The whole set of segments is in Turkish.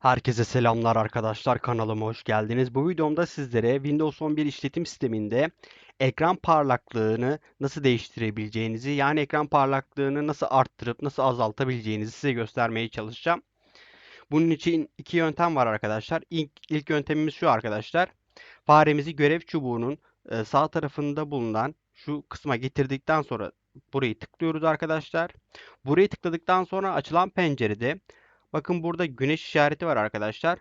Herkese selamlar arkadaşlar kanalıma hoş geldiniz. Bu videomda sizlere Windows 11 işletim sisteminde ekran parlaklığını nasıl değiştirebileceğinizi yani ekran parlaklığını nasıl arttırıp nasıl azaltabileceğinizi size göstermeye çalışacağım. Bunun için iki yöntem var arkadaşlar. İlk, ilk yöntemimiz şu arkadaşlar. Faremizi görev çubuğunun e, sağ tarafında bulunan şu kısma getirdikten sonra burayı tıklıyoruz arkadaşlar. Burayı tıkladıktan sonra açılan pencerede Bakın burada güneş işareti var arkadaşlar.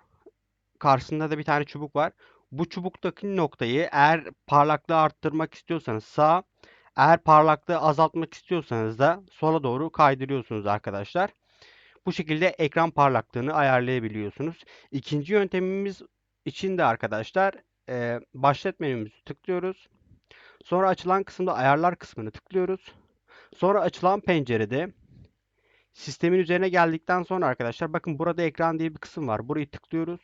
Karşısında da bir tane çubuk var. Bu çubuktaki noktayı eğer parlaklığı arttırmak istiyorsanız sağ, eğer parlaklığı azaltmak istiyorsanız da sola doğru kaydırıyorsunuz arkadaşlar. Bu şekilde ekran parlaklığını ayarlayabiliyorsunuz. İkinci yöntemimiz için de arkadaşlar e, başlat menümüzü tıklıyoruz. Sonra açılan kısımda ayarlar kısmını tıklıyoruz. Sonra açılan pencerede Sistemin üzerine geldikten sonra arkadaşlar bakın burada ekran diye bir kısım var. Burayı tıklıyoruz.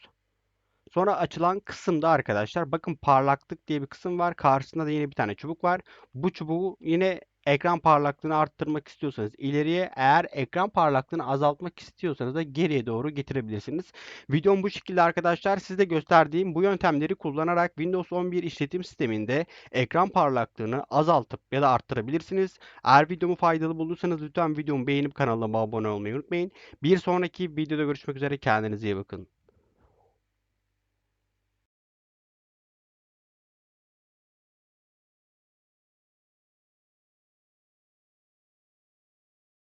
Sonra açılan kısımda arkadaşlar bakın parlaklık diye bir kısım var. Karşısında da yine bir tane çubuk var. Bu çubuğu yine ekran parlaklığını arttırmak istiyorsanız ileriye eğer ekran parlaklığını azaltmak istiyorsanız da geriye doğru getirebilirsiniz. Videom bu şekilde arkadaşlar. Size gösterdiğim bu yöntemleri kullanarak Windows 11 işletim sisteminde ekran parlaklığını azaltıp ya da arttırabilirsiniz. Eğer videomu faydalı bulduysanız lütfen videomu beğenip kanalıma abone olmayı unutmayın. Bir sonraki videoda görüşmek üzere. Kendinize iyi bakın.